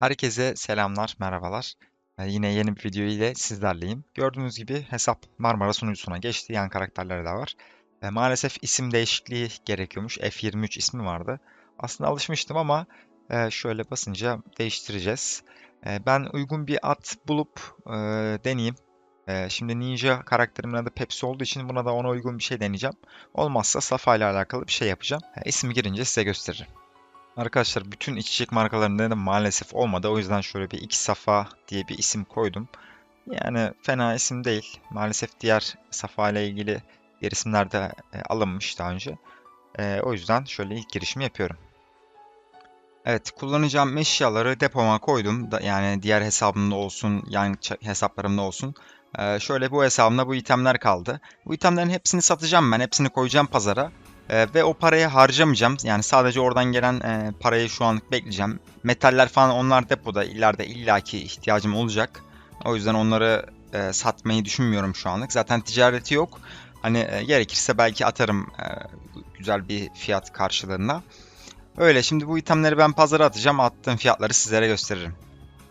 Herkese selamlar, merhabalar. Ee, yine yeni bir video ile sizlerleyim. Gördüğünüz gibi hesap Marmara sunucusuna geçti. Yan karakterleri de var. Ee, maalesef isim değişikliği gerekiyormuş. F23 ismi vardı. Aslında alışmıştım ama e, şöyle basınca değiştireceğiz. E, ben uygun bir at bulup e, deneyeyim. Şimdi Ninja karakterimin adı Pepsi olduğu için buna da ona uygun bir şey deneyeceğim. Olmazsa Safa ile alakalı bir şey yapacağım. E, ismi girince size gösteririm. Arkadaşlar bütün içecek markalarında da maalesef olmadı. O yüzden şöyle bir iki Safa diye bir isim koydum. Yani fena isim değil. Maalesef diğer Safa ile ilgili diğer isimler de e, alınmış daha önce. E, o yüzden şöyle ilk girişimi yapıyorum. Evet, kullanacağım eşyaları depoma koydum. Da, yani diğer hesabımda olsun, yan ça- hesaplarımda olsun. E, şöyle bu hesabımda bu itemler kaldı. Bu itemlerin hepsini satacağım ben. Hepsini koyacağım pazara. Ee, ve o parayı harcamayacağım. Yani sadece oradan gelen e, parayı şu anlık bekleyeceğim. Metaller falan onlar depoda. İleride illaki ihtiyacım olacak. O yüzden onları e, satmayı düşünmüyorum şu anlık. Zaten ticareti yok. Hani e, gerekirse belki atarım e, güzel bir fiyat karşılığında. Öyle şimdi bu itemleri ben pazara atacağım. Attığım fiyatları sizlere gösteririm.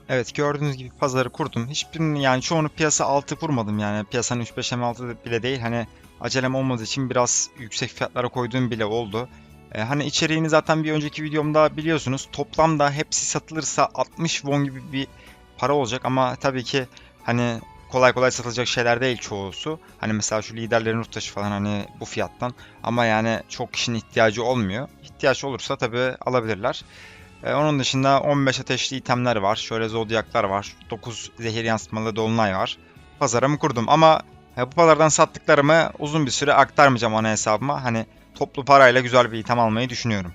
Evet gördüğünüz gibi pazarı kurdum. Hiçbirinin yani çoğunu piyasa altı kurmadım yani. Piyasanın 3-5 M6 bile değil. Hani acelem olmadığı için biraz yüksek fiyatlara koyduğum bile oldu. Ee, hani içeriğini zaten bir önceki videomda biliyorsunuz. Toplamda hepsi satılırsa 60 won gibi bir para olacak ama tabii ki hani kolay kolay satılacak şeyler değil çoğusu. Hani mesela şu liderlerin ruh taşı falan hani bu fiyattan. Ama yani çok kişinin ihtiyacı olmuyor. İhtiyaç olursa tabii alabilirler. Ee, onun dışında 15 ateşli itemler var. Şöyle zodyaklar var. 9 zehir yansıtmalı dolunay var. Pazarımı kurdum ama e, bu pazardan sattıklarımı uzun bir süre aktarmayacağım ana hesabıma. Hani toplu parayla güzel bir item almayı düşünüyorum.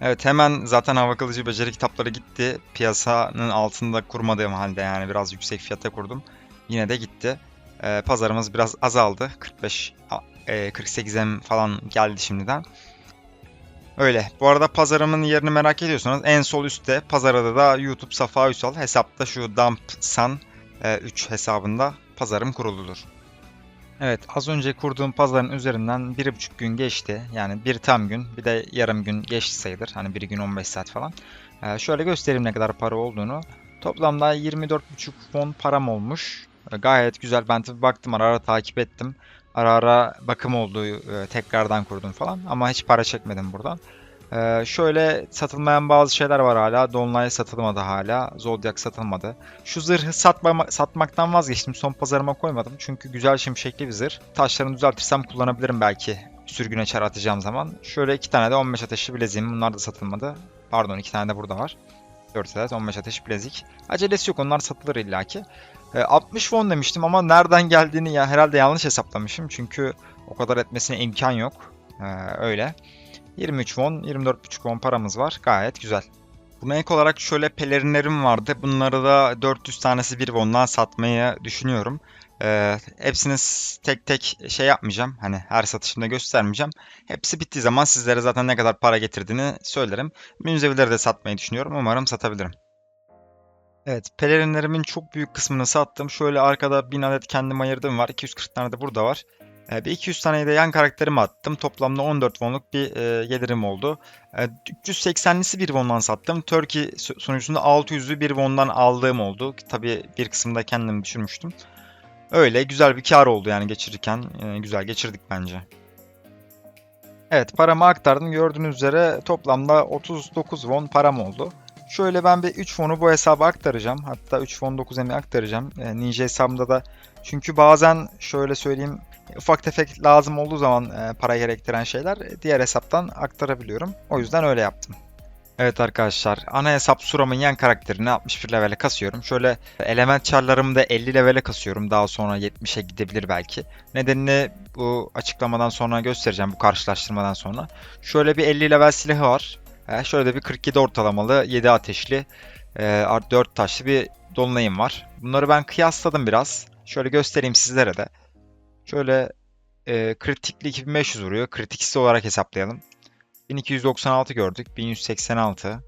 Evet hemen zaten hava kılıcı beceri kitapları gitti. Piyasanın altında kurmadığım halde yani biraz yüksek fiyata kurdum. Yine de gitti. Ee, pazarımız biraz azaldı. 45 a- e, 48'e falan geldi şimdiden. Öyle. Bu arada pazarımın yerini merak ediyorsanız en sol üstte pazarda da YouTube Safa Üsal hesapta şu Dump Sun e, 3 hesabında pazarım kuruludur. Evet, az önce kurduğum pazarın üzerinden bir buçuk gün geçti. Yani bir tam gün, bir de yarım gün geçti sayılır. Hani bir gün 15 saat falan. Ee, şöyle göstereyim ne kadar para olduğunu. Toplamda 24,5 won param olmuş. Ee, gayet güzel. Ben tabii baktım ara ara takip ettim. Ara ara bakım oldu, e, tekrardan kurdum falan. Ama hiç para çekmedim buradan. Ee, şöyle satılmayan bazı şeyler var hala. Dolunay satılmadı hala. Zodiac satılmadı. Şu zırhı satmama, satmaktan vazgeçtim. Son pazarıma koymadım. Çünkü güzel şimşekli bir zırh. Taşlarını düzeltirsem kullanabilirim belki. Sürgüne çar atacağım zaman. Şöyle iki tane de 15 ateşli bileziğim. Bunlar da satılmadı. Pardon iki tane de burada var. 4 adet 15 ateş bilezik. Acelesi yok onlar satılır illaki. Ee, 60 won demiştim ama nereden geldiğini ya herhalde yanlış hesaplamışım. Çünkü o kadar etmesine imkan yok. Ee, öyle. 23 won, 24,5 won paramız var. Gayet güzel. Buna ek olarak şöyle pelerinlerim vardı. Bunları da 400 tanesi 1 won'dan satmayı düşünüyorum. Ee, hepsini tek tek şey yapmayacağım. Hani her satışımda göstermeyeceğim. Hepsi bittiği zaman sizlere zaten ne kadar para getirdiğini söylerim. Münzevileri de satmayı düşünüyorum. Umarım satabilirim. Evet, pelerinlerimin çok büyük kısmını sattım. Şöyle arkada 1000 adet kendim ayırdığım var. 240 tane de burada var. Ee, Bir 200 taneyi de yan karakterime attım. Toplamda 14 wonluk bir e, gelirim oldu. E, 380'lisi 1 won'dan sattım. Turkey sunucusunda 600'lü 1 won'dan aldığım oldu. Tabii bir kısmını da kendim düşürmüştüm. Öyle güzel bir kar oldu yani geçirirken. e, güzel geçirdik bence. Evet paramı aktardım. Gördüğünüz üzere toplamda 39 won param oldu. Şöyle ben bir 3 won'u bu hesaba aktaracağım. Hatta 3 won 9 emi aktaracağım. E, Ninja hesabımda da. Çünkü bazen şöyle söyleyeyim ufak tefek lazım olduğu zaman e, para gerektiren şeyler e, diğer hesaptan aktarabiliyorum. O yüzden öyle yaptım. Evet arkadaşlar ana hesap Suram'ın yan karakterini 61 levele kasıyorum. Şöyle element çarlarımı da 50 levele kasıyorum. Daha sonra 70'e gidebilir belki. Nedenini bu açıklamadan sonra göstereceğim bu karşılaştırmadan sonra. Şöyle bir 50 level silahı var. E, şöyle de bir 47 ortalamalı 7 ateşli e, 4 taşlı bir dolunayım var. Bunları ben kıyasladım biraz. Şöyle göstereyim sizlere de. Şöyle e, kritikli 2500 vuruyor. Kritiksiz olarak hesaplayalım. 1296 gördük. 1186.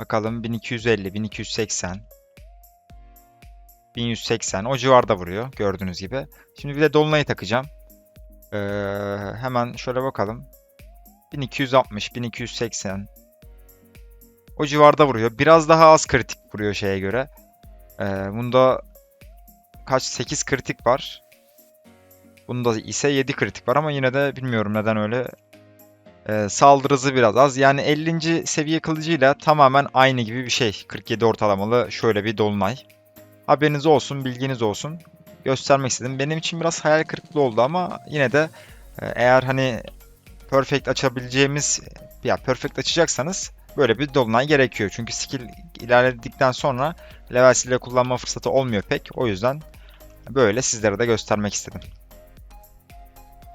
Bakalım 1250, 1280. 1180 o civarda vuruyor gördüğünüz gibi. Şimdi bir de dolunayı takacağım. Ee, hemen şöyle bakalım. 1260, 1280. O civarda vuruyor. Biraz daha az kritik vuruyor şeye göre. Ee, bunda kaç 8 kritik var. Bunda ise 7 kritik var ama yine de bilmiyorum neden öyle. Ee, saldırı hızı biraz az. Yani 50. seviye kılıcıyla tamamen aynı gibi bir şey. 47 ortalamalı şöyle bir dolunay. Haberiniz olsun, bilginiz olsun. Göstermek istedim. Benim için biraz hayal kırıklığı oldu ama yine de e, eğer hani perfect açabileceğimiz ya perfect açacaksanız böyle bir dolunay gerekiyor. Çünkü skill ilerledikten sonra level ile kullanma fırsatı olmuyor pek. O yüzden böyle sizlere de göstermek istedim.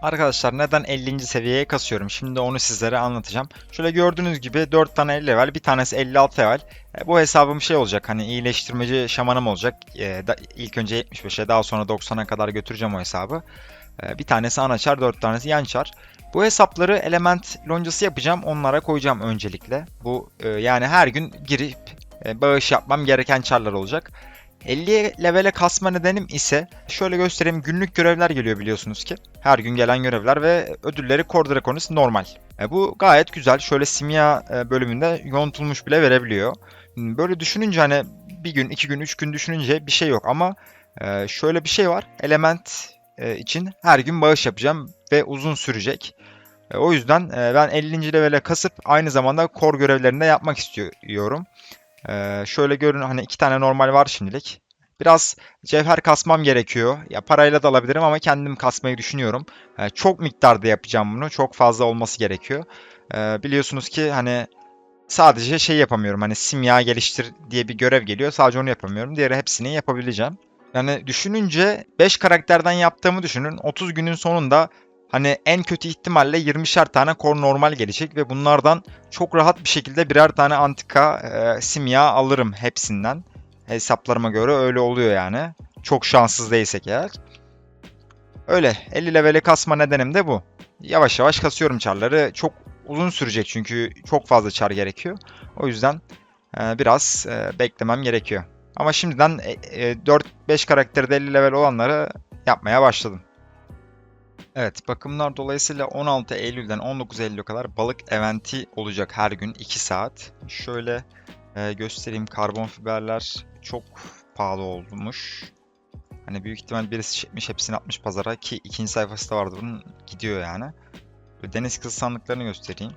Arkadaşlar neden 50. seviyeye kasıyorum? Şimdi onu sizlere anlatacağım. Şöyle gördüğünüz gibi 4 tane 50 level, bir tanesi 56 level. E, bu hesabım şey olacak hani iyileştirmeci şamanım olacak. E, da, ilk önce 75'e daha sonra 90'a kadar götüreceğim o hesabı. E, bir tanesi ana çar, 4 tanesi yan çar. Bu hesapları element loncası yapacağım. Onlara koyacağım öncelikle. Bu e, yani her gün girip bağış yapmam gereken çarlar olacak. 50 levele kasma nedenim ise şöyle göstereyim günlük görevler geliyor biliyorsunuz ki. Her gün gelen görevler ve ödülleri Core Draconis normal. E, bu gayet güzel. Şöyle simya e, bölümünde yontulmuş bile verebiliyor. Hmm, Böyle düşününce hani bir gün, iki gün, üç gün düşününce bir şey yok ama e, şöyle bir şey var. Element e, için her gün bağış yapacağım ve uzun sürecek. E, o yüzden e, ben 50. levele kasıp aynı zamanda core görevlerini de yapmak istiyorum. Ee, şöyle görün hani iki tane normal var şimdilik. Biraz cevher kasmam gerekiyor. Ya parayla da alabilirim ama kendim kasmayı düşünüyorum. Ee, çok miktarda yapacağım bunu. Çok fazla olması gerekiyor. Ee, biliyorsunuz ki hani sadece şey yapamıyorum. Hani simya geliştir diye bir görev geliyor. Sadece onu yapamıyorum. Diğeri hepsini yapabileceğim. Yani düşününce 5 karakterden yaptığımı düşünün. 30 günün sonunda hani en kötü ihtimalle 20'şer tane core normal gelecek ve bunlardan çok rahat bir şekilde birer tane antika e, simya alırım hepsinden. Hesaplarıma göre öyle oluyor yani. Çok şanssız değilsek eğer. Öyle 50 levele kasma nedenim de bu. Yavaş yavaş kasıyorum çarları. Çok uzun sürecek çünkü çok fazla çar gerekiyor. O yüzden e, biraz e, beklemem gerekiyor. Ama şimdiden e, e, 4-5 karakterde 50 level olanları yapmaya başladım. Evet, bakımlar dolayısıyla 16 Eylül'den 19 Eylül'e kadar balık eventi olacak her gün 2 saat. Şöyle e, göstereyim karbon fiberler çok pahalı olmuş. Hani büyük ihtimal birisi çekmiş hepsini atmış pazara ki ikinci sayfası da vardı bunun gidiyor yani. Deniz kızı sandıklarını göstereyim.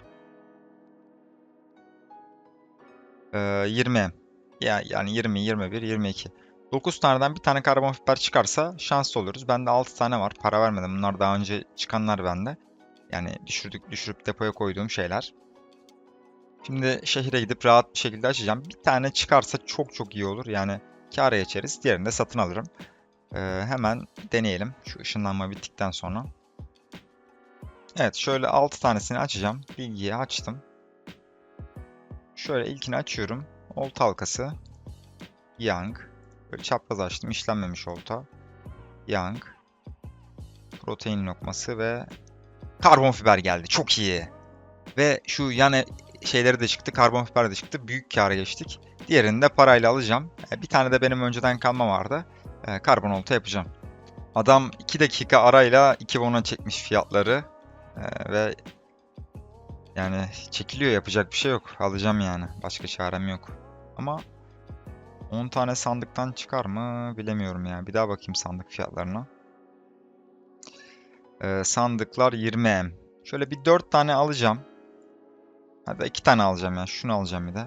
E, 20 ya yani 20, 21, 22. 9 taneden bir tane karbon fiber çıkarsa şanslı oluruz. Bende 6 tane var. Para vermedim. Bunlar daha önce çıkanlar bende. Yani düşürdük, düşürüp depoya koyduğum şeyler. Şimdi şehire gidip rahat bir şekilde açacağım. Bir tane çıkarsa çok çok iyi olur. Yani kâra geçeriz. Diğerini de satın alırım. Ee, hemen deneyelim. Şu ışınlanma bittikten sonra. Evet şöyle 6 tanesini açacağım. Bilgiyi açtım. Şöyle ilkini açıyorum. Olta halkası. Young. Böyle çapraz açtım. işlenmemiş olta. Young. Protein lokması ve karbon fiber geldi. Çok iyi. Ve şu yan e- şeyleri de çıktı. Karbon fiber de çıktı. Büyük kâra geçtik. Diğerini de parayla alacağım. E, Bir tane de benim önceden kalma vardı. E, Karbon olta yapacağım. Adam 2 dakika arayla 2 won'a çekmiş fiyatları. Ve yani çekiliyor yapacak bir şey yok. Alacağım yani. Başka çarem yok. Ama 10 tane sandıktan çıkar mı bilemiyorum ya. Bir daha bakayım sandık fiyatlarına. Ee, sandıklar 20M. Şöyle bir 4 tane alacağım. Hatta 2 tane alacağım ya. Şunu alacağım bir de.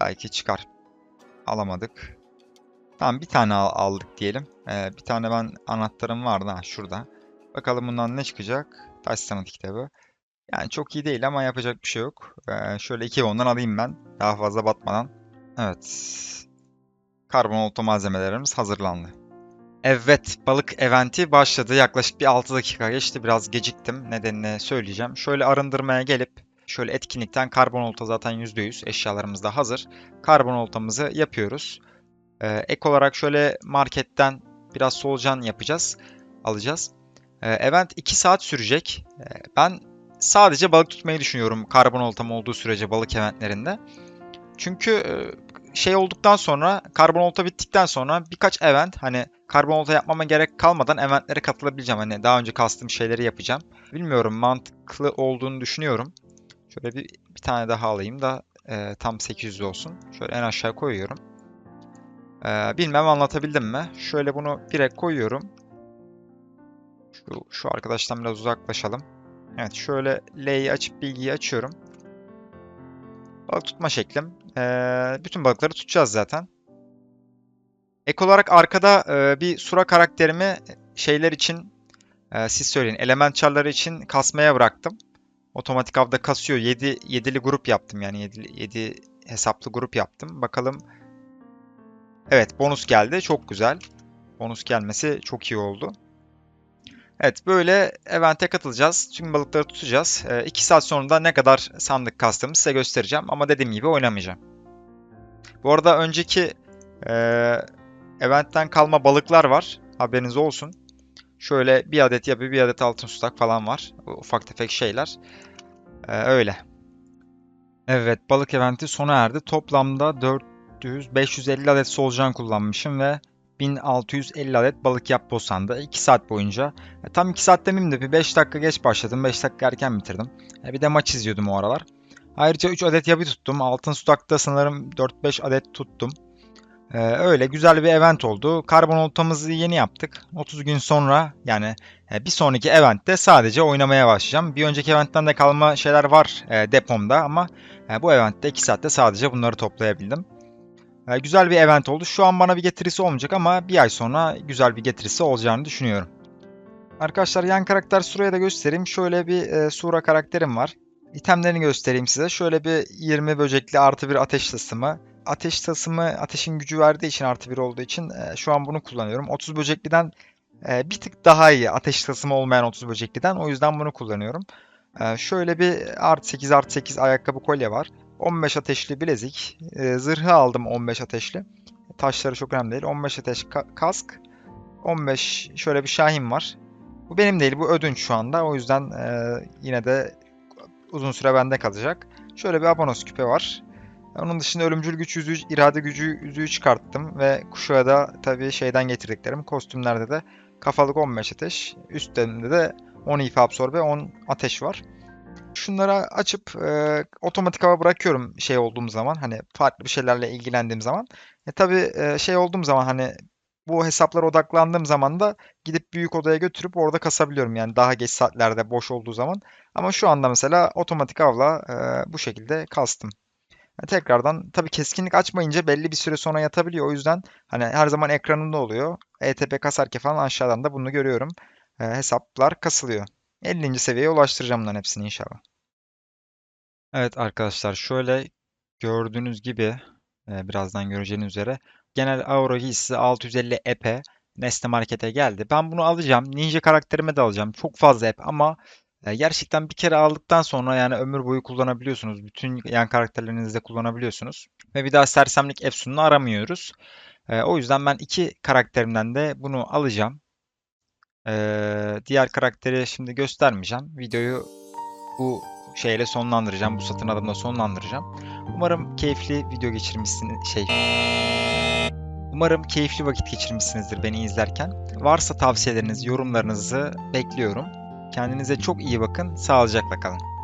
Belki çıkar. Alamadık. Tamam bir tane al- aldık diyelim. Ee, bir tane ben anahtarım vardı ha şurada. Bakalım bundan ne çıkacak. Taş sanat kitabı. Yani çok iyi değil ama yapacak bir şey yok. Ee, şöyle 2 ondan alayım ben. Daha fazla batmadan. Evet. Karbon olta malzemelerimiz hazırlandı. Evet, balık eventi başladı. Yaklaşık bir 6 dakika geçti. Biraz geciktim. Nedenini söyleyeceğim. Şöyle arındırmaya gelip şöyle etkinlikten karbon olta zaten %100 eşyalarımız da hazır. Karbon oltamızı yapıyoruz. Ee, ek olarak şöyle marketten biraz solucan yapacağız. Alacağız. Ee, event 2 saat sürecek. Ee, ben sadece balık tutmayı düşünüyorum karbon oltam olduğu sürece balık eventlerinde. Çünkü e, şey olduktan sonra karbon olta bittikten sonra birkaç event hani karbon olta yapmama gerek kalmadan eventlere katılabileceğim. Hani daha önce kastığım şeyleri yapacağım. Bilmiyorum mantıklı olduğunu düşünüyorum. Şöyle bir, bir tane daha alayım da e, tam 800 olsun. Şöyle en aşağı koyuyorum. Ee, bilmem anlatabildim mi? Şöyle bunu 1'e koyuyorum. Şu, şu arkadaştan biraz uzaklaşalım. Evet şöyle L'yi açıp bilgiyi açıyorum. Balık tutma şeklim. Ee, bütün balıkları tutacağız zaten. Ek olarak arkada e, bir sura karakterimi şeyler için e, siz söyleyin element için kasmaya bıraktım. Otomatik avda kasıyor. 7 7'li grup yaptım yani 7, 7 hesaplı grup yaptım. Bakalım. Evet bonus geldi. Çok güzel. Bonus gelmesi çok iyi oldu. Evet böyle event'e katılacağız. Tüm balıkları tutacağız. 2 saat sonra da ne kadar sandık kastığımı size göstereceğim. Ama dediğim gibi oynamayacağım. Bu arada önceki e, eventten kalma balıklar var. Haberiniz olsun. Şöyle bir adet yabi, bir adet altın sustak falan var. Ufak tefek şeyler. Ee, öyle. Evet, balık eventi sona erdi. Toplamda 400, 550 adet solucan kullanmışım ve 1650 adet balık yap bosanda 2 saat boyunca. E, tam 2 saat demeyeyim de bir 5 dakika geç başladım. 5 dakika erken bitirdim. E, bir de maç izliyordum o aralar. Ayrıca 3 adet yabi tuttum. Altın sutakta sanırım 4-5 adet tuttum. Ee, öyle güzel bir event oldu. Karbon oltamızı yeni yaptık. 30 gün sonra yani e, bir sonraki eventte sadece oynamaya başlayacağım. Bir önceki eventten de kalma şeyler var e, depomda ama e, bu eventte 2 saatte sadece bunları toplayabildim. E, güzel bir event oldu. Şu an bana bir getirisi olmayacak ama bir ay sonra güzel bir getirisi olacağını düşünüyorum. Arkadaşlar yan karakter Sura'ya da göstereyim. Şöyle bir e, Sura karakterim var. İtemlerini göstereyim size. Şöyle bir 20 böcekli artı bir ateş tılsımı ateş tasımı ateşin gücü verdiği için artı bir olduğu için e, şu an bunu kullanıyorum. 30 böcekliden e, bir tık daha iyi ateş tasımı olmayan 30 böcekliden o yüzden bunu kullanıyorum. E, şöyle bir artı 8 artı 8 ayakkabı kolye var. 15 ateşli bilezik. E, zırhı aldım 15 ateşli. Taşları çok önemli değil. 15 ateş ka- kask. 15 şöyle bir şahin var. Bu benim değil bu ödünç şu anda. O yüzden e, yine de uzun süre bende kalacak. Şöyle bir abonos küpe var. Onun dışında ölümcül güç yüzüğü, irade gücü yüzüğü çıkarttım ve kuşağa da tabii şeyden getirdiklerim. Kostümlerde de kafalık 15 ateş, üstlerinde de 10 ifa absorbe, 10 ateş var. Şunları açıp e, otomatik hava bırakıyorum şey olduğum zaman hani farklı bir şeylerle ilgilendiğim zaman. E tabii e, şey olduğum zaman hani bu hesaplara odaklandığım zaman da gidip büyük odaya götürüp orada kasabiliyorum yani daha geç saatlerde boş olduğu zaman. Ama şu anda mesela otomatik avla e, bu şekilde kastım. Yani tekrardan tabii keskinlik açmayınca belli bir süre sonra yatabiliyor. O yüzden hani her zaman ekranında oluyor. ETP kasarken falan aşağıdan da bunu görüyorum. E, hesaplar kasılıyor. 50. seviyeye ulaştıracağım bunların hepsini inşallah. Evet arkadaşlar şöyle gördüğünüz gibi e, birazdan göreceğiniz üzere genel aura giysisi 650 epe Nesne Market'e geldi. Ben bunu alacağım. Ninja karakterime de alacağım. Çok fazla ep ama e, gerçekten bir kere aldıktan sonra yani ömür boyu kullanabiliyorsunuz. Bütün yan karakterlerinizde kullanabiliyorsunuz. Ve bir daha sersemlik efsununu aramıyoruz. E, o yüzden ben iki karakterimden de bunu alacağım. E, diğer karakteri şimdi göstermeyeceğim. Videoyu bu şeyle sonlandıracağım. Bu satın alımla sonlandıracağım. Umarım keyifli video geçirmişsiniz. Şey... Umarım keyifli vakit geçirmişsinizdir beni izlerken. Varsa tavsiyeleriniz, yorumlarınızı bekliyorum. Kendinize çok iyi bakın. Sağlıcakla kalın.